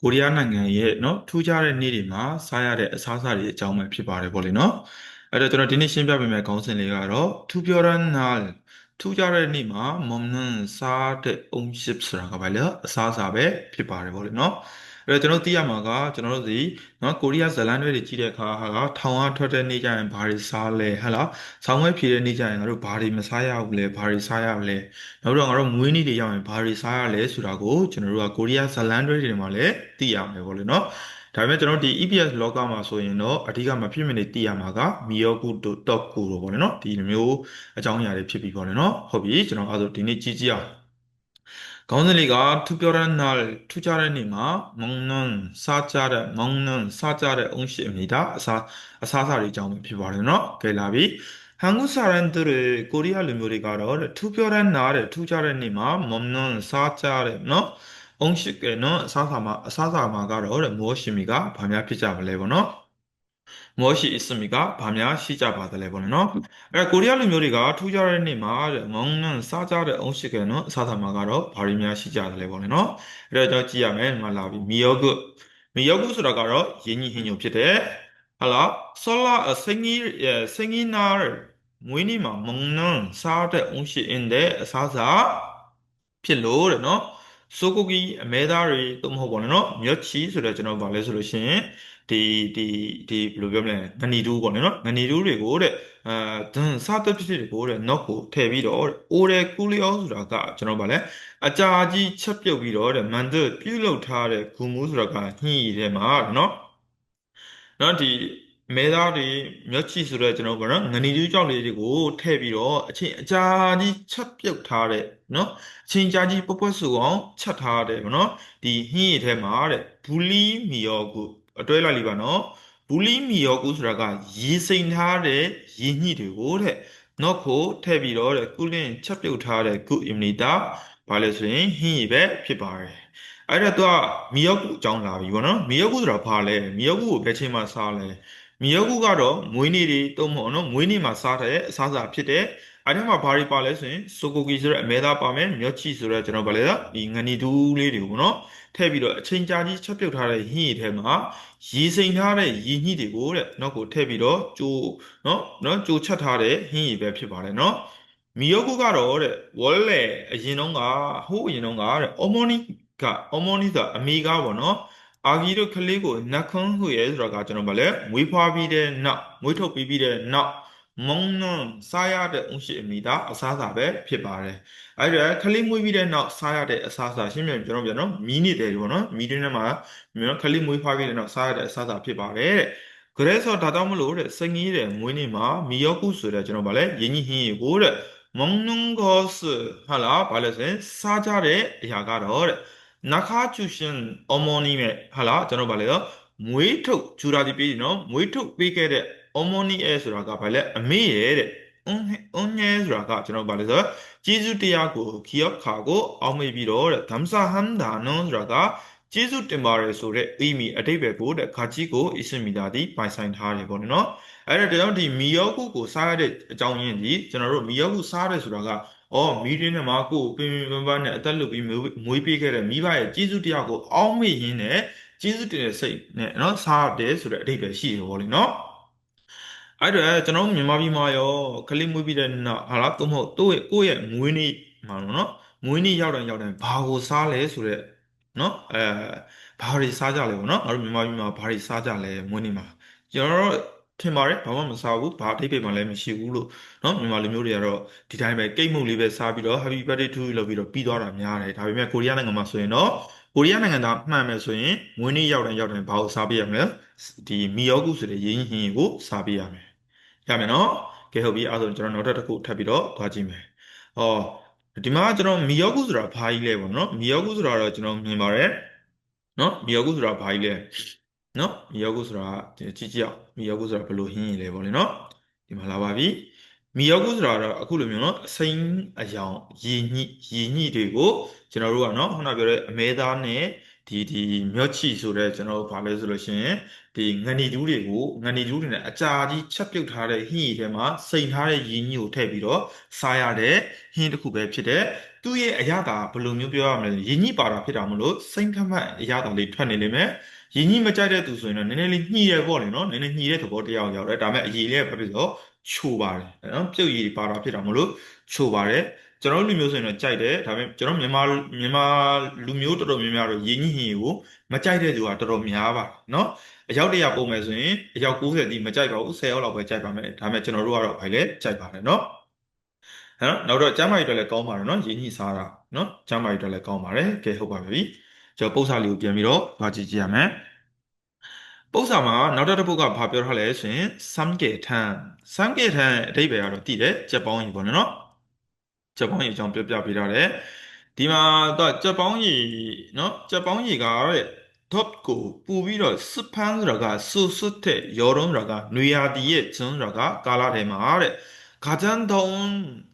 ကိုရီးယားနိုင်ငံရဲ့เนาะထူးခြားတဲ့နေ့တွေမှာစားရတဲ့အစားအစာတွေအကြောင်းပဲဖြစ်ပါတယ်ပေါ့လေเนาะအဲ့တော့ကျွန်တော်ဒီနေ့ရှင်းပြပေးမယ့်ခေါင်းစဉ်လေးကတော့ထူးပြောရနာထူးခြားတဲ့နေ့မှာမုံနန်စားတဲ့အုံရှစ်ဆိုတာကဘာလဲအစားအစာပဲဖြစ်ပါတယ်ပေါ့လေเนาะ အဲ့တော့ကျွန်တော်သိရမှာကကျွန်တော်တို့ဒီနော်ကိုရီးယားဇလန်တွေကြီးတဲ့အခါဟာထောင်အားထွက်တဲ့နေ့ကျရင်ဘာတွေစားလဲဟဟလားဆောင်းဝဲဖြေတဲ့နေ့ကျရင်ငါတို့ဘာတွေမစားရဘူးလဲဘာတွေစားရလဲနောက်တော့ငါတို့မွေးနေ့တွေရောက်ရင်ဘာတွေစားရလဲဆိုတာကိုကျွန်တော်တို့ကကိုရီးယားဇလန်တွေတွေမှာလည်းသိရမယ်ပေါ့လေနော်ဒါပေမဲ့ကျွန်တော်ဒီ EPS လောကမှာဆိုရင်တော့အဓိကမဖြစ်မနေသိရမှာကမီယောကုတိုတော့ကူတော့ပေါ့လေနော်ဒီမျိုးအကြောင်းအရာတွေဖြစ်ပြီးပေါ့လေနော်ဟုတ်ပြီကျွန်တော်အဲ့ဒါဒီနေ့ကြည့်ကြည့်အောင် 건우리가 특별한 날 투자르니마 먹는 사자를 먹는 사자를 음식입니다. 사 사사리 좀 비바르노 갤라비 한국 사람들의 코리아 요리가를 특별한 날에 투자르니마 먹는 사자를 음식에는 사사마 사사마가를 무엇입니까? 밤야 피자 블레버노 무엇이 있습니까? 밤야 시자 받을래 보네 너. 코리아 르묘리가 투자를 니마 먹는 사자를 음식에는 사사마가로 바리냐 시자들래 보네 너. 그래서 지야면 말라비 미역국 미역국 수라가로 예니 행용 ဖြစ်တယ်ဟာလားဆောလာ생일생일날မွေးနေ့မှာမုံနန်းစားတဲ့အုံးရှိအင်းတဲ့အစားစာဖြစ်လို့တဲ့နော် ဆိုကိုကီအမဲသားတွေသို့မဟုတ်ပါနဲ့နော်မြတ်ချီဆိုတော့ကျွန်တော်ဗာလဲဆိုလို့ရှိရင်ဒီဒီဒီဘယ်လိုပြောမလဲငနီတူးပေါ့နော်ငနီတူးတွေကိုတဲ့အဲဒန်စားတဲ့ဖြစ်တွေကိုတဲ့ knock ကိုထည့်ပြီးတော့အိုရဲကူလျောဆိုတာကကျွန်တော်ဗာလဲအကြာကြီးချက်ပြုတ်ပြီးတော့တဲ့မန်ဒပြုတ်လောက်ထားတဲ့ဂူမူးဆိုတာကညှိထဲမှာနော်နော်ဒီ မဲသားတွေမြတ်ချီဆိုတော့ကျွန်တော်ဗောနော်ငနီတူးကြောက်လေးတွေကိုထည့်ပြီးတော့အချင်းအကြာကြီးချက်ပြုတ်ထားတဲ့နော်အချင်းကြာကြီးပွက်ပွက်ဆူအောင်ချက်ထားတယ်ဗောနော်ဒီဟင်းရည်ထဲမှာတဲ့ဘူးလီမီယောကိုအတွဲလိုက်လိပါနော်ဘူးလီမီယောကူဆိုတာကရေစိမ်ထားတဲ့ရေညှိတွေကိုတဲ့နော်ကိုထည့်ပြီးတော့တဲ့ကုလင်းချက်ပြုတ်ထားတဲ့ကုအီမနီတာဘာလဲဆိုရင်ဟင်းရည်ပဲဖြစ်ပါတယ်အဲ့တော့သူကမီယောကူအကြောင်းလာပြီပေါ့နော်မီယောကူဆိုတာဘာလဲမီယောကူကိုဘယ်ချိန်မှစားလဲ မီယောကူကတော့မွေးနေ့တွေတုံးမဟုတ်နော်မွေးနေ့မှာစားတဲ့အစားအစာဖြစ်တဲ့အဲ့ဒီမှာဘာတွေပါလဲဆိုရင်ဆိုကိုကီဆိုတဲ့အမဲသားပါမယ်မြတ်ချီဆိုတဲ့ကျွန်တော်ဗာလဲဒီငနီတူးလေးတွေပေါ့နော်ထည့်ပြီးတော့အချိန်ကြာကြီးချက်ပြုတ်ထားတဲ့ဟင်းရည်ထဲမှာရေစိမ်ထားတဲ့ရည်ညှိတွေကိုတဲ့နောက်ကိုထည့်ပြီးတော့ကြိုးနော်နော်ကြိုးချက်ထားတဲ့ဟင်းရည်ပဲဖြစ်ပါတယ်နော်မီယောကုကတော့တဲ့ဝေါ်လေအရင်တုန်းကဟိုးအရင်တုန်းကတဲ့အမောနီကအမောနီဆိုတာအမေကပေါ့နော် အာဂီတို့ကလေးကိုနက်ခွန်းဟူရဲဆိုတာကကျွန်တော်ဗာလဲမွေးဖွားပြီးတဲ့နောက်မွေးထုတ်ပြီးပြီးတဲ့နောက်မုံနွန်စားရတဲ့အုံရှိအမိတာအစားအစာပဲဖြစ်ပါတယ်အဲ့ဒါခလေးမွေးပြီးတဲ့နောက်စားရတဲ့အစားအစာရှင်းပြန်ကျွန်တော်ပြန်နော်မီးနေတယ်ပေါ့နော်မီးတွင်းထဲမှာနော်ခလေးမွေးဖွားပြီးတဲ့နောက်စားရတဲ့အစားအစာဖြစ်ပါတယ်တဲ့ဂရဲဆိုဒါတော့မလို့တဲ့စငီးတဲ့မွေးနေမှာမီယောကုဆိုတဲ့ကျွန်တော်ဗာလဲယင်းကြီးဟင်းရေကိုတဲ့မုံနွန်ကောစဟာလားဗာလဲဆိုရင်စားကြတဲ့အရာကတော့တဲ့ နခါကျူရှင်အမောနီမဲ့ဟာလားကျွန်တော်ဗာလဲတော့မွေးထုတ်ဂျူရာဒီပေးနော်မွေးထုတ်ပေးခဲ့တဲ့အမောနီအဲဆိုတာကဘာလဲအမေရဲ့တဲ့အွန်အွန်ညဲဆိုတာကကျွန်တော်ဗာလဲဆိုကျေးဇူးတရားကိုခီယောခါကိုအောက်မေ့ပြီးတော့တဲ့ဓမ္မစာဟမ်ဒါနွန်ဆိုတာကကျေးဇူးတင်ပါတယ်ဆိုတဲ့အီမီအတိတ်ပဲကိုတဲ့ခါကြီးကိုအစ္စမီတာဒီပိုင်ဆိုင်ထားတယ်ပေါ့နော်အဲ့ဒါကြောင့်ဒီမီယောကုကိုစားရတဲ့အကြောင်းရင်းဒီကျွန်တော်တို့မီယောကုစားတယ်ဆိုတာက အော်မီးရင်းနဲ့မှာကိုပင်ပင်ပန်းပန်းနဲ့အသက်လွတ်ပြီးမွေးပေးခဲ့တဲ့မိဘရဲ့ကျေးဇူးတရားကိုအောက်မေ့ရင်းနဲ့ကျေးဇူးတင်တဲ့စိတ်နဲ့နော်စားတယ်ဆိုတဲ့အဓိပ္ပာယ်ရှိတယ်ပေါ့လေနော်အဲ့တော့ကျွန်တော်မြန်မာပြည်မှာရောကလေးမွေးပြီးတဲ့နောက်ဟာလားသို့မဟုတ်တို့ရဲ့ကိုယ့်ရဲ့မွေးနေ့မှာနော်မွေးနေ့ရောက်တိုင်းရောက်တိုင်းဘာကိုစားလဲဆိုတဲ့နော်အဲဘာတွေစားကြလဲပေါ့နော်ငါတို့မြန်မာပြည်မှာဘာတွေစားကြလဲမွေးနေ့မှာကျွန်တော်တို့ ထင်ပါတယ်ဘာမှမစားဘူးဘာအထိပ္ပယ်မှလည်းမရှိဘူးလို့เนาะမြန်မာလူမျိုးတွေကတော့ဒီတိုင်းပဲကိတ်မုတ်လေးပဲစားပြီးတော့ Happy Birthday to you လို့ပြီးတော့ပြီးသွားတာများတယ်ဒါပေမဲ့ကိုရီးယားနိုင်ငံမှာဆိုရင်တော့ကိုရီးယားနိုင်ငံသားမှန်မယ်ဆိုရင်မွေးနေ့ရောက်တိုင်းရောက်တိုင်းဘာကိုစားပေးရမလဲဒီမီယောဂုဆိုတဲ့ရင်းဟင်းကိုစားပေးရမယ်ရမယ်နော်ကဲဟုတ်ပြီအဲ့ဒါဆိုကျွန်တော်နောက်တစ်ခုထပ်ပြီးတော့သွားကြည့်မယ်ဟောဒီမှာကျွန်တော်မီယောဂုဆိုတာဘာကြီးလဲပေါ့နော်မီယောဂုဆိုတာတော့ကျွန်တော်မြင်ပါတယ်နော်မီယောဂုဆိုတာဘာကြီးလဲ နော်မီယောဂုဆိုတာကြည့်ကြည့်အောင်မီယောဂုဆိုတာဘယ်လိုဟင်းရည်လဲပေါ့လေနော်ဒီမှာလာပါပြီမီယောဂုဆိုတာတော့အခုလိုမျိုးနော်အစိမ်းအယောင်ရည်ညှိရည်ညှိတွေကိုကျွန်တော်တို့ကနော်ခုနပြောတဲ့အမဲသားနဲ့ဒီဒီမြော့ချီဆိုတဲ့ကျွန်တော်တို့ဘာလဲဆိုလို့ရှိရင်ဒီငနီတူးတွေကိုငနီတူးတွေနဲ့အကြာကြီးချက်ပြုတ်ထားတဲ့ဟင်းရည်ထဲမှာစိန်ထားတဲ့ရင်းကြီးကိုထည့်ပြီးတော့စားရတဲ့ဟင်းတစ်ခုပဲဖြစ်တဲ့သူ့ရဲ့အရသာဘယ်လိုမျိုးပြောရမလဲရင်းညှိပါတာဖြစ်တာမလို့စိတ်ခမတ်အရသာလေးထွက်နေလိမ့်မယ် ရင်းညှိမကြိုက်တဲ့သူဆိုရင်တော့နည်းနည်းလေးညှိရပေါ့လေနော်နည်းနည်းညှိတဲ့သဘောတရားကိုရောက်တယ်ဒါပေမဲ့အရေးလေးပဲဖြစ်ဆိုချိုပါတယ်နော်ပြုတ်ရည်ပါတာဖြစ်တာမလို့ချိုပါတယ်ကျွန်တော်တို့လူမျိုးဆိုရင်တော့ကြိုက်တယ်ဒါပေမဲ့ကျွန်တော်မြန်မာမြန်မာလူမျိုးတော်တော်များများတော့ရင်းညှိညှိကိုမကြိုက်တဲ့သူကတော်တော်များပါတယ်နော်အယောက်တရာပုံမယ်ဆိုရင်အယောက်90တိမကြိုက်ပါဘူး10ယောက်လောက်ပဲကြိုက်ပါမယ်ဒါပေမဲ့ကျွန်တော်တို့ကတော့ဘိုင်လေကြိုက်ပါတယ်နော်နော်နောက်တော့ကျမ်းမာရေးအတွက်လည်းကောင်းပါတယ်နော်ရင်းညှိစားတာနော်ကျမ်းမာရေးအတွက်လည်းကောင်းပါတယ်ကဲဟုတ်ပါပြီ ကျွန်တော်ပု္ပ္ပစာလေးကိုပြန်ပြီးတော့သွားကြည့်ကြည့်ရမယ်ပု္ပ္ပစာမှာနောက်တစ်ပုဒ်ကဘာပြောထားလဲဆိုရင်စမ်ကေထန်စမ်ကေထန်အဓိပ္ပာယ်ကတော့တည်တယ်ကြက်ပေါင်းကြီးပေါ့နော်ကြက်ပေါင်းကြီးအကြောင်းပြောပြပေးထားတယ်ဒီမှာတော့ကြက်ပေါင်းကြီးနော်ကြက်ပေါင်းကြီးကတဲ့ top ကိုပူပြီးတော့စပန်းဆိုတာကဆူဆွတ်တဲ့ရောတုံးဆိုတာကနွေရာသီရဲ့ကျွန်းဆိုတာကကာလထဲမှာတဲ့ဂါဂျန်တုံး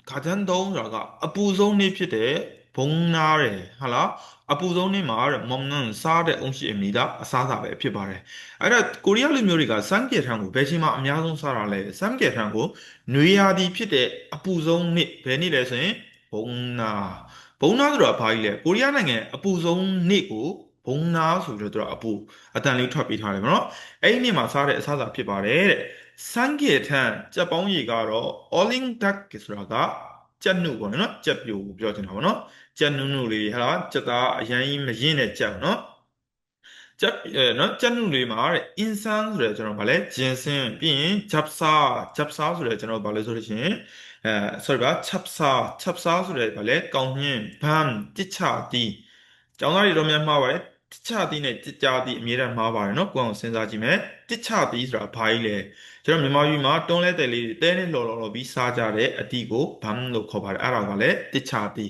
ဂါဂျန်တုံးဆိုတာကအပူဆုံးနေ့ဖြစ်တဲ့ ဘုံနာတယ်ဟာလားအပူဆုံးနေ့မှာတဲ့မုံနန်းစားတဲ့အုံးရှိအမိတာအစားအစာပဲဖြစ်ပါတယ်အဲ့ဒါကိုရီးယားလူမျိုးတွေကစမ်းကြက်ထန်းကိုဘယ်ချိန်မှအများဆုံးစားတာလဲစမ်းကြက်ထန်းကိုနွေရာသီဖြစ်တဲ့အပူဆုံးနေ့ဘယ်နေ့လဲဆိုရင်ဘုံနာဘုံနာဆိုတာဘာကြီးလဲကိုရီးယားနိုင်ငံအပူဆုံးနေ့ကိုဘုံနာဆိုပြီးတော့သူကအပူအတန်လေးထွက်ပေးထားတယ်ဗောနော်အဲ့ဒီနေ့မှာစားတဲ့အစားအစာဖြစ်ပါတယ်တဲ့စမ်းကြက်ထန်းကြက်ပေါင်းရီကတော့ Alling duck ဆိုတာက ကြက်နုပေါ့နော်ကြက်ပြိုပြောချင်တာပေါ့နော်ကြက်နုနုလေးဟာလားကြက်သားအရင်ကြီးမရင့်တဲ့ကြက်နော်ကြက်အဲနော်ကြက်နုလေးမှာတဲ့ insan ဆိုတဲ့ကျွန်တော်ဗာလဲဂျင်ဆင်းပြီးရင် japsa japsa ဆိုတဲ့ကျွန်တော်ဗာလဲဆိုလို့ရှိရင်အဲ sorry ပါ chapsa chapsa ဆိုတဲ့ဗာလဲကောင်းညင်းဘမ်တစ်ချတီကျောင်းသားတွေတော့များမှားပါတယ်တစ်ချတီနဲ့တစ်ကြတီအမြဲတမ်းမှားပါတယ်နော်ကိုအောင်စဉ်းစားကြည့်မယ် တစ်ချတီဆိုတာဘာကြီးလဲကျွန်တော်မြန်မာပြည်မှာတွန်းလဲတယ်လေးတဲနဲ့လော်လော်လော်ပြီးစားကြတဲ့အတီကိုဘမ်လို့ခေါ်ပါတယ်အဲ့ဒါကလည်းတစ်ချတီ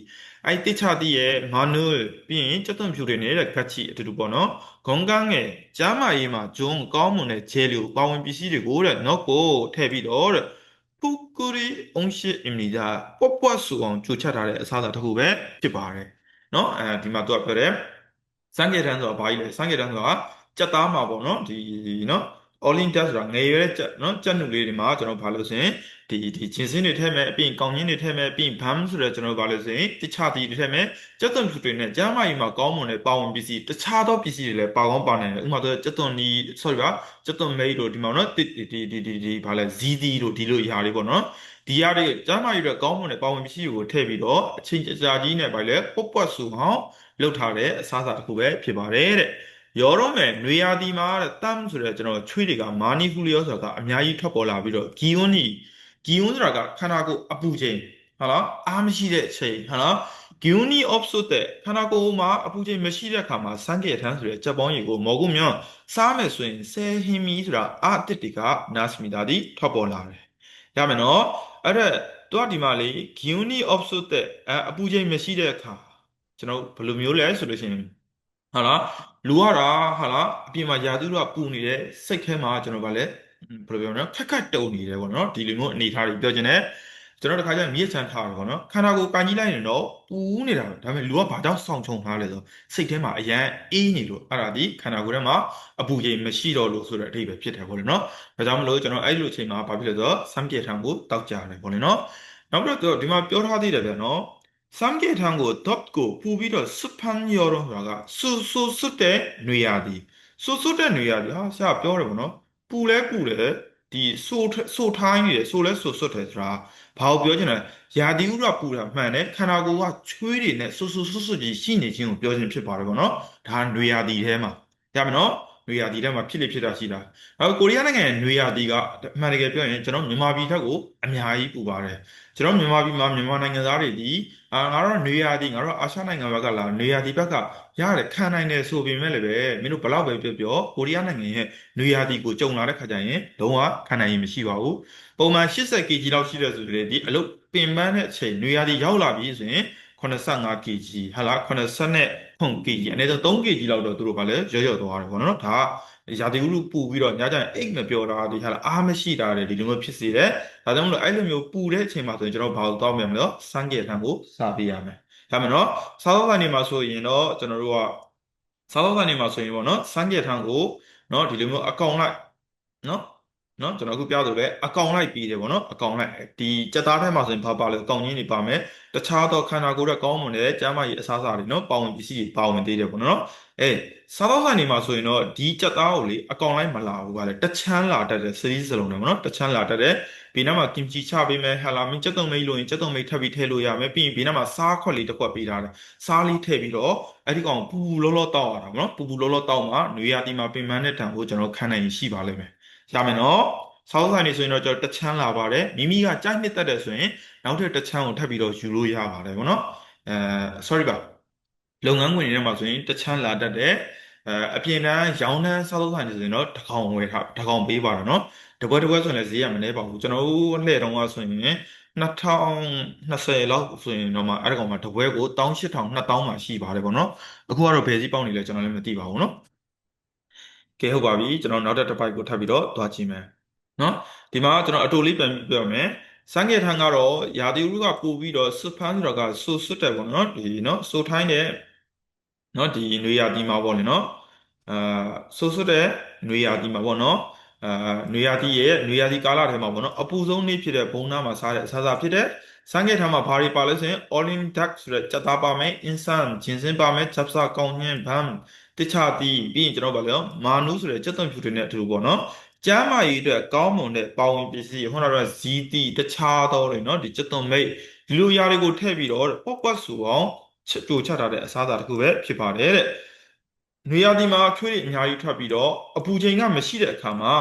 အဲ့တိချတိရဲ့မာနုပြီးရင်ကျက်သွန်ဖြူတွေနေတဲ့ကတ်ချီအတူတူပေါ့နော်ဂုံကန်းငယ်ကျမ်းမာရေးမှာဂျုံကောင်းမွန်တဲ့ဂျဲလီကိုပါဝင်ပစ္စည်းတွေကိုတဲ့နော်ကိုထည့်ပြီးတော့တဲ့ဖူကူရီအုံရှိအင်မီဒါပွတ်ပွတ်ဆူအောင်ကြိုချထားတဲ့အစားအစာတစ်ခုပဲဖြစ်ပါတယ်နော်အဲဒီမှာသူကပြောတယ်စံကေတန်းဆိုတာဘာကြီးလဲစံကေတန်းဆိုတာ ကြက်သားမှာပေါ့နော်ဒီနော် Olin test ဆိုတာငယ်ရွယ်တဲ့ကြက်နော်ကြက်နုလေးတွေမှာကျွန်တော်ဘာလို့ဆိုရင်ဒီဒီဂျင်းစင်းတွေထည့်မယ်အပြင်ကောင်းချင်းတွေထည့်မယ်အပြင်ဘမ်ဆိုတဲ့ကျွန်တော်ဘာလို့ဆိုရင်တခြားတီတွေထည့်မယ်ကြက်သွန်ဖြူတွေနဲ့ကျမ်းမာရေးမှာကောင်းမွန်တဲ့ပါဝင်ပစ္စည်းတခြားသောပစ္စည်းတွေလည်းပါကောင်းပါနိုင်တယ်ဥပမာဆိုကြက်သွန်ဒီ sorry ပါကြက်သွန်မိတ်တို့ဒီမှာနော်ဒီဒီဒီဒီဒီဘာလဲဇီးသီးတို့ဒီလိုຢာတွေပေါ့နော်ဒီຢာတွေကျမ်းမာရေးအတွက်ကောင်းမွန်တဲ့ပါဝင်ပစ္စည်းတွေကိုထည့်ပြီးတော့အချိန်ကြာကြီးနဲ့ဘာလဲပုတ်ပွတ်ဆူအောင်လုပ်ထားတဲ့အစားအစာတစ်ခုပဲဖြစ်ပါတယ်တဲ့ ရောတော့မယ်နွေရာသီမှာတဲ့တမ်ဆိုတဲ့ကျွန်တော်ချွေးတွေကမာနီဖူလီယောဆိုတာကအများကြီးထွက်ပေါ်လာပြီးတော့ဂီယွန်းနီဂီယွန်းဆိုတာကခန္ဓာကိုယ်အပူချိန်ဟာလားအားမရှိတဲ့အချိန်ဟာလားဂီယွန်းနီအော့ဆိုတဲ့ခန္ဓာကိုယ်မှာအပူချိန်မရှိတဲ့အခါမှာစမ်းကြက်ထန်းဆိုတဲ့ကြက်ပေါင်းရည်ကိုမော်ကုမြောင်းစားမယ်ဆိုရင်ဆယ်ဟင်မီဆိုတာအအတစ်တွေကနာစမီတာဒီထွက်ပေါ်လာတယ်ရမယ်နော်အဲ့ဒါတွားဒီမှာလေဂီယွန်းနီအော့ဆိုတဲ့အပူချိန်မရှိတဲ့အခါကျွန်တော်ဘယ်လိုမျိုးလဲဆိုလို့ရှိရင်ဟာလား လူရတာဟာလားအပြင်မှာယာသူတို့ကပူနေတဲ့စိတ်ထဲမှာကျွန်တော်ဗာလဲဘယ်လိုပြောမလဲခက်ခက်တုံနေတယ်ပေါ့နော်ဒီလိုမျိုးအနေထားတွေပြောချင်တယ်ကျွန်တော်တခါကျရင်မြေချမ်းထားတယ်ပေါ့နော်ခန္ဓာကိုယ်ကန်ကြီးလိုက်ရင်တော့ပူနေတာပဲဒါပေမဲ့လူကဘာကြောင့်ဆောင်းချုံထားလဲဆိုစိတ်ထဲမှာအရန်အေးနေလို့အဲ့ဒါဒီခန္ဓာကိုယ်ထဲမှာအပူချိန်မရှိတော့လို့ဆိုတဲ့အဓိပ္ပာယ်ဖြစ်တယ်ပေါ့လေနော်ဒါကြောင့်မလို့ကျွန်တော်အဲ့လိုအချိန်မှာဘာဖြစ်လဲဆိုတော့စမ်းပြေထံကိုတောက်ကြတယ်ပေါ့လေနော်နောက်ပြီးတော့ဒီမှာပြောထားသေးတယ်ဗျာနော် 삼계탕고 덮고 부비로 습한 여름화가 수수수 때 뇌야디 수수 때 뇌야디 아 샤, 뼈를 보노 뿌레 뿌레 디 소, 소타인이 소래 수수 때라 바오 뼈지는 야디우라 뿌라 만에 카나고와 추이리네 수수수수지 신이 지금 뼈진 필 바르거나 다 뇌야디 해마 그다음에 နော်ဒါနွေရာသီထဲမှာရမယ်နော်နွေရာသီထဲမှာဖြစ်လေဖြစ်တာရှိတာအခုကိုရီးယားနိုင်ငံရဲ့နွေရာသီကအမှန်တကယ်ပြောရင်ကျွန်တော်မြန်မာပြည်ထက်ကိုအများကြီးပူပါတယ်ကျွန်တော်မြန်မာပြည်မှာမြန်မာနိုင်ငံသားတွေဒီအာငါတို့နွေရာသီငါတို့အာရှနိုင်ငံဘက်ကလာနွေရာသီဘက်ကရတယ်ခံနိုင်တယ်ဆိုပေမဲ့လည်းပဲမင်းတို့ဘလောက်ပဲပြောပြောကိုရီးယားနိုင်ငံရဲ့နွေရာသီကိုကြုံလာတဲ့ခါကျရင်လုံးဝခံနိုင်ရင်မရှိပါဘူးပုံမှန် 80 kg လောက်ရှိတဲ့ဆိုရင်ဒီအလုပ်ပင်ပန်းတဲ့အချိန်နွေရာသီရောက်လာပြီဆိုရင်85 kg ဟာလား 9 kg အနည်းဆုံး3 kg လောက်တော့သူတို့ကလည်းရော့ရော့သွားတယ်ပေါ့နော်ဒါကရာသီဥတုပူပြီးတော့ညကျရင်အိတ်မပျော်တာတွေဟာအားမရှိတာတွေဒီလိုမျိုးဖြစ်စေတယ်ဒါကြောင့်မလို့အဲ့လိုမျိုးပူတဲ့အချိန်မှာဆိုရင်ကျွန်တော်ဘာလို့တောင်းပြန်မလဲစမ်းကြယ်ထမ်းကိုစားပေးရမယ်ဒါမှမဟုတ်စားသောက်ကနေမှာဆိုရင်တော့ကျွန်တော်တို့ကစားသောက်ကနေမှာဆိုရင်ပေါ့နော်စမ်းကြယ်ထမ်းကိုနော်ဒီလိုမျိုးအကောင်လိုက်နော် နော်ကျွန်တော်အခုပြောသလိုပဲအကောင်လိုက်ပြီးတယ်ပေါ့နော်အကောင်လိုက်ဒီကြက်သားထဲမှာဆိုရင်ဘာပါလဲအကောင်ကြီးတွေပါမယ်တခြားသောခန္ဓာကိုယ်ရဲ့ကောင်းမွန်တဲ့ကျန်းမာရေးအစားအစာတွေနော်ပါဝင်ပစ္စည်းတွေပါဝင်သေးတယ်ပေါ့နော်အဲစားသောက်ဆိုင်တွေမှာဆိုရင်တော့ဒီကြက်သားကိုလေအကောင်လိုက်မလာဘူးကလေတချမ်းလာတတ်တဲ့စရီးစလုံးတွေပေါ့နော်တချမ်းလာတတ်တဲ့ဘေးနားမှာကင်ချီချပေးမယ်ဟာလာမင်းကြက်တုံမိတ်လို့ရင်ကြက်တုံမိတ်ထပ်ပြီးထည့်လို့ရမယ်ပြီးရင်ဘေးနားမှာစားခွက်လေးတစ်ခွက်ပေးထားတယ်စားလေးထည့်ပြီးတော့အဲ့ဒီကောင်ပူပူလောလောတောက်ရတာပေါ့နော်ပူပူလောလောတောက်မှနွေရာသီမှာပင်ပန်းတဲ့တံကိုကျွန်တော်ခံနိုင်ရင်ရှိပါလိမ့်မယ် ရမယ်နော်ဆောင်းဆိုင်နေဆိုရင်တော့ကျွန်တော်တချမ်းလာပါတယ်မိမိကကြိုက်နှစ်သက်တယ်ဆိုရင်နောက်ထပ်တချမ်းကိုထပ်ပြီးတော့ယူလို့ရပါတယ်ပေါ့နော်အဲ sorry ပါလုပ်ငန်းခွင်တွေထဲမှာဆိုရင်တချမ်းလာတတ်တယ်အဲအပြင်တန်းရောင်းတန်းစားသုံးဆိုင်နေဆိုရင်တော့တစ်ကောင်ဝယ်ထားတစ်ကောင်ပေးပါတော့နော်တပွဲတပွဲဆိုရင်လည်းဈေးရမနေပါဘူးကျွန်တော်တို့လှည့်တုန်းကဆိုရင်2020လောက်ဆိုရင်တော့မှအဲ့ဒီကောင်မှာတပွဲကို18000 2000မှာရှိပါတယ်ပေါ့နော်အခုကတော့ဘယ်စီးပေါက်နေလဲကျွန်တော်လည်းမသိပါဘူးနော် ကဲဟုတ်ပါပြီကျွန်တော်နောက်တစ်တစ်ပိုက်ကိုထပ်ပြီးတော့သွားကြည့်မယ်နော်ဒီမှာကျွန်တော်အတူလေးပြန်ပြောမယ်စံငယ်ထန်းကတော့ရာသီဥတုကပို့ပြီးတော့စွတ်ဖန်းဆိုတာကဆူစွတ်တယ်ပေါ့နော်ဒီနော်ဆူထိုင်းတဲ့နော်ဒီနွေရာသီမှာပေါ့လေနော်အာဆူစွတ်တဲ့နွေရာသီမှာပေါ့နော်အာနွေရာသီရဲ့နွေရာသီကာလထဲမှာပေါ့နော်အပူဆုံးနေ့ဖြစ်တဲ့ဘုံနာမှာစားတဲ့အစားအစာဖြစ်တဲ့စံငယ်ထန်းမှာဘာတွေပါလဲဆိုရင် Olin Duck ဆိုတဲ့ကြက်သားပါမယ် Insan ဂျင်းစင်းပါမယ်ဂျပ်စာကောင်းညင်းဘမ် တခြားပြီးပြီးရင်ကျွန်တော်ဗာလဲမာနုဆိုတဲ့ကြက်သွန်ဖြူတွေနဲ့အတူပေါ့နော်ကျမ်းမာရေးအတွက်ကောင်းမွန်တဲ့ပါဝင်ပစ္စည်းဟောတာတော့ဇီတိတခြားတော့တွေနော်ဒီကြက်သွန်မိတ်ဒီလိုຢာတွေကိုထည့်ပြီးတော့ပေါ့ကွက်ဆိုအောင်ချက်ပြိုချထားတဲ့အစားအစာတစ်ခုပဲဖြစ်ပါတယ်တဲ့နွေရာသီမှာခွေးတွေအများကြီးထွက်ပြီးတော့အပူချိန်ကမရှိတဲ့အခါမှာ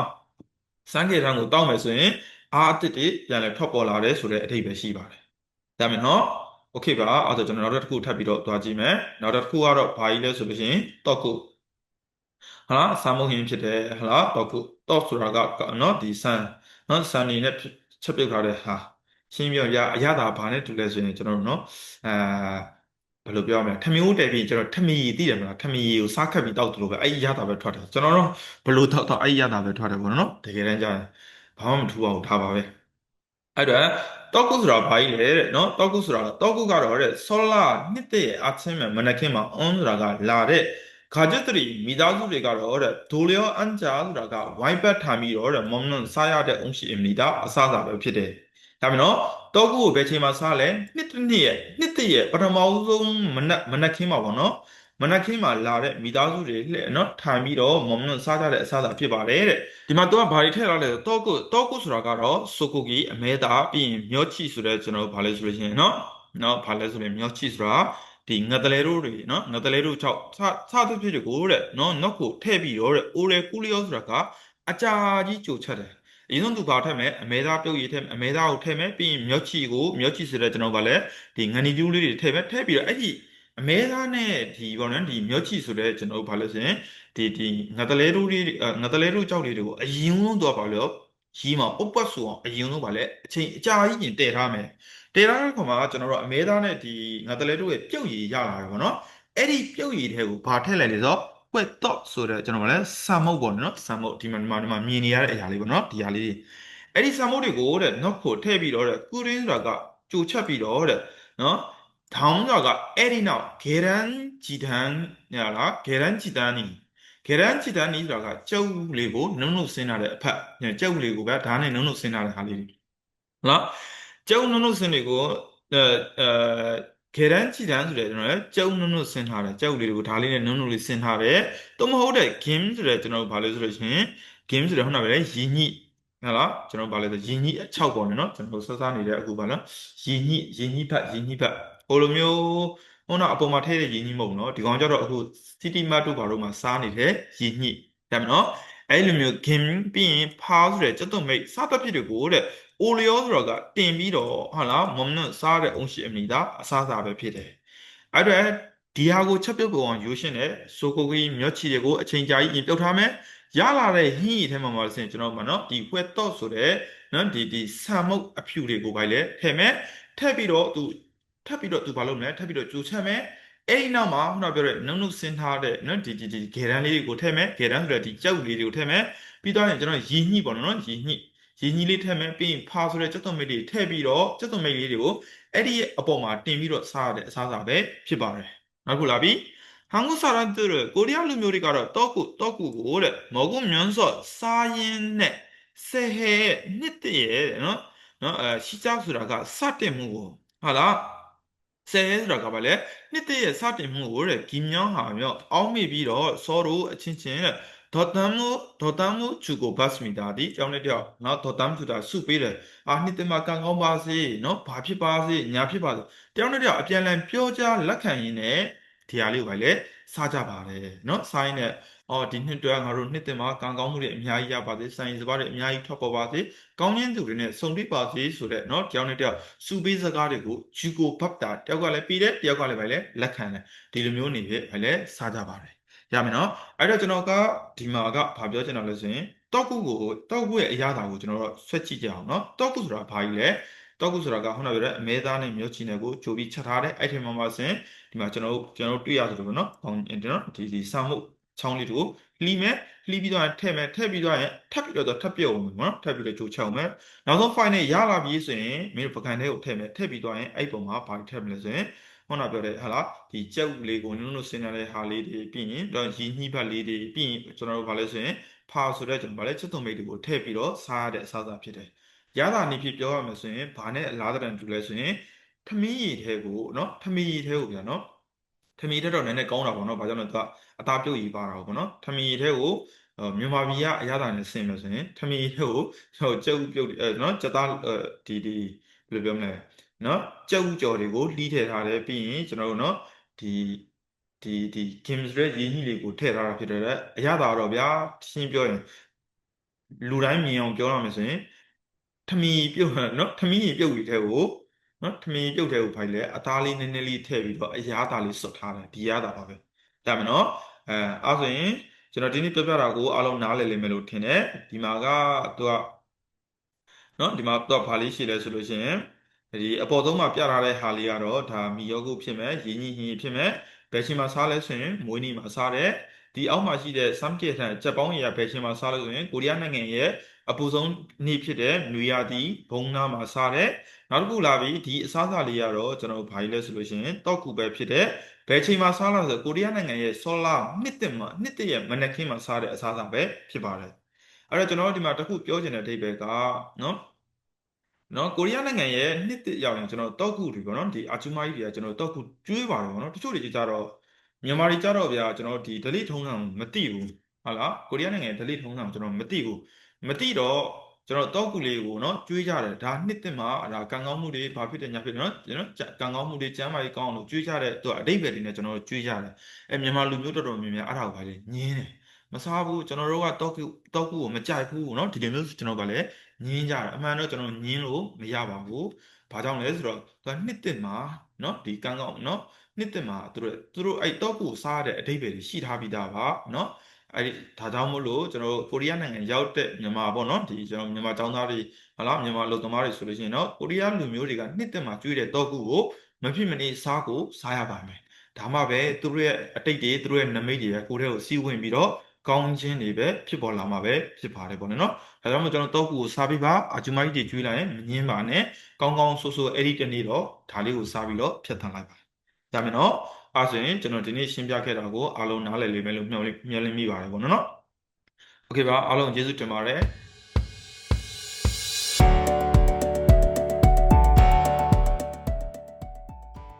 စမ်းကြယ်တန်းကိုတောက်မယ်ဆိုရင်အာအသစ်တွေပြန်လည်ထွက်ပေါ်လာတယ်ဆိုတဲ့အထိပ္ပယ်ရှိပါတယ်ဒါမှမဟုတ် ယ်နော်။ Okay ပါအဲ့တော့ကျွန်တော်နောက်တစ်ခုထပ်ပြီးတော့သွားကြည့်မယ်။နောက်တစ်ခုကတော့ဘာကြီးလဲဆိုလို့ရှိရင်တော့ကုဟာလားစာမုတ်ဟင်းဖြစ်တယ်ဟာလားတော့ကုတော့ဆိုတာကနော်ဒီဆန်နော်ဆန်နေနဲ့ချက်ပြုတ်ထားတဲ့ဟာရှင်းပြရအရသာဘာနဲ့တူလဲဆိုရင်ကျွန်တော်တို့နော်အာဘယ်လိုပြောရမလဲထမင်းဦးတယ်ပြီးကျွန်တော်ထမီသိတယ်မလားထမီကိုစားခတ်ပြီးတောက်တူလို့ပဲအဲ့ဒီရတာပဲထွက်တယ်ကျွန်တော်တို့ဘယ်လိုတောက်တော့အဲ့ဒီရတာပဲထွက်တယ်ပေါ့နော်တကယ်တမ်းကျရင်ဘာမှမထူပါဘူးထားပါပဲ အဲ့တော့တောက်ကုဆိုတာဘာကြီးလဲတဲ့နော်တောက်ကုဆိုတာတောက်ကုကတော့တဲ့ဆောလာနှစ်တဲ့အာချင်းမဲ့မနက်ခင်းမှာအွန်ဆိုတာကလာတဲ့ခါကျက်တရီမိသားစုတွေကတော့တဲ့ဒိုလျောအန်ဂျာဆိုတာကဝိုင်းပတ်ထားပြီးတော့တဲ့မုံနွန်စားရတဲ့အုံးရှိအမီတာအစားအစာပဲဖြစ်တယ်ဒါပေမဲ့တောကုကိုဘယ်ချိန်မှာစားလဲနှစ်တစ်နှစ်ရဲ့နှစ်တစ်ရဲ့ပထမဆုံးမနက်မနက်ခင်းမှာပေါ့နော် မနက်ခင်းမှာလာတဲ့မိသားစုတွေလှည့်နော်ထိုင်ပြီးတော့မုံနွန်စားကြတဲ့အစားအစာဖြစ်ပါတယ်တဲ့ဒီမှာတော့ဘာတွေထည့်လာလဲဆိုတောကုတောကုဆိုတာကတော့ဆိုကိုကီအမဲသားပြီးရင်မျောချီဆိုတဲ့ကျွန်တော်ဘာလဲဆိုလို့ရှိရင်နော်နော်ဘာလဲဆိုရင်မျောချီဆိုတာဒီငတလဲတို့တွေနော်ငတလဲတို့6စစသဖြင့်ကိုတဲ့နော်နောက်ကိုထည့်ပြီးတော့တဲ့အိုလေကူလျောဆိုတာကအကြာကြီးကြိုချက်တယ်အရင်ဆုံးသူဘာထည့်မယ်အမဲသားပြုတ်ရည်ထည့်အမဲသားကိုထည့်မယ်ပြီးရင်မြောက်ချီကိုမြောက်ချီဆိုတဲ့ကျွန်တော်ဗာလဲဒီငနီပြူးလေးတွေထည့်မယ်ထည့်ပြီးတော့အဲ့ဒီ အမဲသားနဲ့ဒီပေါ့နော်ဒီမြောက်ချီဆိုတဲ့ကျွန်တော်ဗာလဲဆိုရင်ဒီဒီငတလဲတို့လေးငတလဲတို့ကြောက်လေးတွေကိုအရင်ဆုံးတော့ဗာလို့ရီးမှာပုတ်ပတ်ဆူအောင်အရင်ဆုံးဗာလဲအချိန်အကြာကြီးရင်တည်ထားမယ်တည်ထားတဲ့ခါမှာကျွန်တော်တို့အမဲသားနဲ့ဒီငါတလဲတို့ရဲ့ပြုတ်ရည်ရလာတယ်ပေါ့နော်အဲ့ဒီပြုတ်ရည်ထဲကိုဘာထည့်လိုက်လဲဆိုတော့ကွက်တော့ဆိုတဲ့ကျွန်တော်ကလည်းဆာမုတ်ပေါ့နော်ဆာမုတ်ဒီမှာဒီမှာဒီမှာမြင်နေရတဲ့အရာလေးပေါ့နော်ဒီဟာလေးအဲ့ဒီဆာမုတ်တွေကိုတဲ့နောက်ဖို့ထည့်ပြီးတော့တဲ့ကူရင်းဆိုတာကကြိုချက်ပြီးတော့တဲ့နော် ထောင်းဆိုတာကအဲ့ဒီနောက်ဂေရန်ဂျီတန်ညာလားဂေရန်ဂျီတန်နီဂေရန်ဂျီတန်နီဆိုတာကကျုပ်လေးကိုနုံနုံဆင်းထားတဲ့အဖက်ကျုပ်လေးကိုပဲဓာတ်နဲ့နုံနုံဆင်းထားတဲ့ဟာလေးဟုတ်လားကျုံနုံနုံစင်တွေကိုအဲအဲခေရန်ချီတန်းဆိုတဲ့ကျွန်တော်လည်းကျုံနုံနုံဆင်ထားတယ်ကျုပ်လေးတွေကိုဒါလေးနဲ့နုံနုံလေးဆင်ထားတယ်တော့မဟုတ်တဲ့ game ဆိုတဲ့ကျွန်တော်ဘာလဲဆိုလို့ရှိရင် game ဆိုတဲ့ခုနကပဲရင်းညိဟုတ်လားကျွန်တော်ဘာလဲဆိုရင်းညိအ6ပေါ့နော်ကျွန်တော်စစားနေတဲ့အခုပါနော်ရင်းညိရင်းညိဖတ်ရင်းညိဖတ် ဟိုလိုမျိုးဟိုတော့အပေါ်မှာထည့်တဲ့ရင်းညိမဟုတ်နော်ဒီကောင်ကျတော့အခု city map တို့ဘာတို့မှာစားနေတဲ့ရင်းညိဒါမှမဟုတ်အဲ့လိုမျိုး game ပြီးရင် power ဆိုတဲ့စက်သွမိတ်စသဖြင့်တွေကိုတဲ့အိုလျောဆိုတာကတင်ပြီးတော့ဟာလားမုံနွစားတဲ့အုံးရှိအမိတာအစားအစာပဲဖြစ်တယ်အဲ့တော့ဒီဟာကိုချက်ပြုတ်ပုံအောင်ရိုးရှင်းတဲ့ဆိုကိုကီမြော့ချီတွေကိုအချိန်ကြာကြီးပြင်ပြုတ်ထားမယ်ရလာတဲ့ဟင်းရည်ထဲမှာပါလို့ဆိုရင်ကျွန်တော်မှာနော်ဒီဖွက်တော့ဆိုတဲ့နော်ဒီဒီဆာမုတ်အဖြူတွေကိုပဲလေထည့်မယ်ထည့်ပြီးတော့သူ ထပ်ပြီးတော့သူဘာလုပ်မလဲထပ်ပြီးတော့ကြိုချက်မယ်အဲ့ဒီနောက်မှာခုနပြောတဲ့နုံနုံစင်းထားတဲ့နော်ဒီဒီဒီဂေရန်လေးတွေကိုထည့်မယ်ဂေရန်ဆိုတဲ့ဒီကြောက်လေးတွေကိုထည့်မယ်ပြီးတော့ကျွန်တော်ရီညှိပေါ့နော်ရီညှိရီညှိလေးထည့်မယ်ပြီးရင်ဖာဆိုတဲ့ကြက်သွန်မိတ်တွေထည့်ပြီးတော့ကြက်သွန်မိတ်လေးတွေကိုအဲ့ဒီအပေါ်မှာတင်ပြီးတော့စားရတဲ့အစားအစာပဲဖြစ်ပါတယ်နောက်ခုလာပြီးဟန်ဂုစာရန်တူရကိုရီးယားလူမျိုးတွေကတော့တောကူတောကူကိုတဲ့မော်ဂုမြန်းစော့စားရင်းနဲ့ဆဲဟဲနှစ်တည့်ရဲ့နော်နော်အဲရှီချောက်ဆိုတာကစတင်မှုကိုဟုတ်လား ဆယ်ဟဲဆိုတာကဘာလဲနှစ်တည်းရဲ့စတင်မှုကိုတဲ့ကြီးမြောင်းဟာမြောက်အောင်းမိပြီးတော့စောတို့အချင်းချင်းတဲ့ဒေါ်တမ်မှုဒေါ်တမ်မှုချူကိုဘတ်စမီတာဒီကြောင်းတဲ့တယောက်နော်ဒေါ်တမ်ဆိုတာစုပေးတယ်အာနှစ်တည်းမှာကံကောင်းပါစေနော်ဘာဖြစ်ပါစေညာဖြစ်ပါစေတယောက်နဲ့တယောက်အပြန်အလှန်ပြောကြားလက်ခံရင်းနဲ့ဒီဟာလေးကိုပဲလေစားကြပါတယ်နော်စားရင်းနဲ့ အော်ဒီနှစ်တွဲငါတို့နှစ်တင်မှာကံကောင်းမှုတွေအများကြီးရပါစေစိုင်းစပါးတွေအများကြီးထွက်ပေါ်ပါစေကောင်းခြင်းသူတွေနဲ့ဆုံတွေ့ပါစေဆိုတဲ့နော်တယောက်နဲ့တယောက်စူပေးစကားတွေကိုဂျူကိုဘတ်တာတယောက်ကလည်းပြီးတယ်တယောက်ကလည်းပဲလေလက်ခံတယ်ဒီလိုမျိုးနေပြီပဲလေစားကြပါတယ်ရမယ်နော်အဲ့တော့ကျွန်တော်ကဒီမှာကဘာပြောချင်တာလဲဆိုရင်တောက်ကုကိုတောက်ကုရဲ့အရာတာကိုကျွန်တော်တို့ဆွဲကြည့်ကြအောင်နော်တောက်ကုဆိုတာဘာကြီးလဲတောက်ကုဆိုတာကခုနကပြောတဲ့အမဲသားနဲ့မြို့ချီနယ်ကိုကြိုပြီးချက်ထားတဲ့အဲ့ဒီမှာမှာဆိုရင်ဒီမှာကျွန်တော်တို့ကျွန်တော်တို့တွေ့ရသလိုပဲနော်ဟောင်းကျွန်တော်ဒီဒီစာမှု ချောင်းလေးတို့လှီးမယ်လှီးပြီးတော့ထည့်မယ်ထည့်ပြီးတော့ရင်ထပ်ပြီးတော့ထပ်ပြုတ်အောင်နော်ထပ်ပြီးတော့ကြိုချောင်းမယ်နောက်ဆုံး file နဲ့ရလာပြီဆိုရင်မင်းတို့ပကံထဲကိုထည့်မယ်ထည့်ပြီးတော့ရင်အဲ့ပုံမှာဘာထည့်မလဲဆိုရင်ခုနပြောတဲ့ဟာလားဒီကြက်ဥလေးကိုနုံနုံစင်နေတဲ့ဟာလေးတွေပြီးရင်တော့ရင်းနှီးဘက်လေးတွေပြီးရင်ကျွန်တော်တို့ဘာလဲဆိုရင်ဖာဆိုတဲ့ကျွန်တော်ဘာလဲချက်သွန်မိတ်တွေကိုထည့်ပြီးတော့စားရတဲ့အစားအစာဖြစ်တယ်ရတာနေဖြစ်ပြောရမယ်ဆိုရင်ဘာနဲ့အလားတန်တူလဲဆိုရင်ထမင်းရည်ထဲကိုနော်ထမင်းရည်ထဲကိုပြန်နော် ထမင်းထဲတော့နည်းနည်းကောင်းတာပေါ့နော်ဘာကြောင့်လဲသူကအသားပြုတ်ရည်ပါတာပေါ့နော်ထမင်းရည်ထဲကိုမြန်မာပြည်ကအရသာနဲ့ဆင်မယ်ဆိုရင်ထမင်းရည်ထဲကိုဟိုကျုပ်ပြုတ်အဲနော်စက်သားဒီဒီဘယ်လိုပြောမလဲနော်ကျုပ်ကြော်တွေကိုလှီးထည့်ထားတယ်ပြီးရင်ကျွန်တော်တို့နော်ဒီဒီဒီ games ရဲ့ရင်းနှီးလေးကိုထည့်ထားတာဖြစ်တယ်တဲ့အရသာတော့ဗျာရှင်းပြောရင်လူတိုင်းမြင်အောင်ပြောရမယ်ဆိုရင်ထမီပြုတ်နော်ထမီပြုတ်ပြီးတဲ့ကို နော်ထမီပြုတ်တဲ့ကိုဖိုင်လဲအသားလေးနည်းနည်းလေးထည့်ပြီးတော့အရာသားလေးစွတ်ထားတယ်ဒီရတာပါပဲဒါမှနော်အဲအဲ့ဆိုရင်ကျွန်တော်ဒီနေ့ပြောပြတာကိုအားလုံးနားလည်လိမ့်မယ်လို့ထင်တယ်ဒီမှာကသူကနော်ဒီမှာတော့ဘာလေးရှိလဲဆိုလို့ရှိရင်ဒီအပေါ်ဆုံးမှာပြထားတဲ့ဟာလေးကတော့ဒါမီယောဂုဖြစ်မယ်ရင်းကြီးဟင်းဖြစ်မယ်ဘယ်ချိန်မှာစားလဲဆိုရင်မွေးနေ့မှာစားတယ်ဒီအောက်မှာရှိတဲ့ sum ကျေထန်ချက်ပေါင်းရဘယ်ချိန်မှာစားလဲဆိုရင်ကိုရီးယားနိုင်ငံရဲ့ အပူဆုံးနေ့ဖြစ်တဲ့နွေရာသီဘုံနာမှာစားတဲ့နောက်တစ်ခုလာပြီဒီအစားအစာလေးကတော့ကျွန်တော်ဘာကြီးလဲဆိုလို့ရှိရင်တောက်ကူပဲဖြစ်တဲ့ဘယ်ချိန်မှာစားလာဆိုကိုရီးယားနိုင်ငံရဲ့ဆောလာနှစ်တက်မှာနှစ်တက်ရဲ့မနက်ခင်းမှာစားတဲ့အစားအစာပဲဖြစ်ပါတယ်အဲ့တော့ကျွန်တော်ဒီမှာတစ်ခုပြောချင်တဲ့အဓိပ္ပာယ်ကနော်နော်ကိုရီးယားနိုင်ငံရဲ့နှစ်တစ်ရောက်ရင်ကျွန်တော်တောက်ကူတွေပေါ့နော်ဒီအာချူမာကြီးတွေကကျွန်တော်တောက်ကူကျွေးပါတယ်ပေါ့နော်တချို့တွေကြတော့မြန်မာတွေကြတော့ဗျာကျွန်တော်ဒီဒလိထုံးတာမသိဘူးဟုတ်လားကိုရီးယားနိုင်ငံရဲ့ဒလိထုံးတာကျွန်တော်မသိဘူး မသိတော့ကျွန်တော်တောက်ကူလေးကိုနော်ကျွေးကြတယ်ဒါနှစ်တစ်မှာဒါကံကောင်းမှုတွေဘာဖြစ်တယ်ညာဖြစ်တယ်နော်ကျွန်တော်ကံကောင်းမှုတွေကျမ်းမာရေးကောင်းအောင်လို့ကျွေးကြတဲ့သူအတိတ်ပဲတွေနဲ့ကျွန်တော်တို့ကျွေးကြတယ်အဲမြန်မာလူမျိုးတော်တော်များများအဲ့ဒါကိုပါလေညင်းတယ်မစားဘူးကျွန်တော်တို့ကတောက်ကူတောက်ကူကိုမကြိုက်ဘူးเนาะဒီလိုမျိုးကျွန်တော်ကလည်းညင်းကြတယ်အမှန်တော့ကျွန်တော်ညင်းလို့မရပါဘူးဘာကြောင့်လဲဆိုတော့သူကနှစ်တစ်မှာเนาะဒီကံကောင်းเนาะနှစ်တစ်မှာသူတို့သူတို့အဲ့တောက်ကူစားတဲ့အတိတ်ပဲတွေရှိထားပြီးသားပါเนาะ အဲ့ဒီဒါကြောင့်မို့လို့ကျွန်တော်ကိုရီးယားနိုင်ငံရောက်တဲ့မြန်မာပေါ့နော်ဒီကျွန်တော်မြန်မာចောင်းသားတွေဟာလားမြန်မာလူသမားတွေဆိုလို့ရှိရင်တော့ကိုရီးယားလူမျိုးတွေကနှစ်တက်မှာကျွေးတဲ့တောက်ကူကိုမဖြစ်မနေစားကိုစားရပါမယ်ဒါမှပဲသူတို့ရဲ့အတိတ်တွေသူတို့ရဲ့နမိတ်တွေကကိုယ်ထဲကိုစီးဝင်ပြီးတော့ကောင်းခြင်းတွေပဲဖြစ်ပေါ်လာမှာပဲဖြစ်ပါတယ်ပေါ့နော်။ဒါကြောင့်မို့ကျွန်တော်တောက်ကူကိုစားပြီးပါအဂျူမိုက်တွေကျွေးလိုက်ရင်မငင်းပါနဲ့။ကောင်းကောင်းဆိုးဆိုးအဲ့ဒီတနေ့တော့ဒါလေးကိုစားပြီးတော့ဖြတ်ထန်းလိုက်ပါ။ဒါမယ်နော်။ အဲဆိုရင်ကျွန်တော်ဒီနေ့ရှင်းပြခဲ့တာကိုအားလုံးနားလည်လိမ့်မယ်လို့မျှော်လင့်မျှော်လင့်မိပါတယ်ပေါ့နော်။โอเคပါအားလုံးကျေးဇူးတင်ပါတယ်။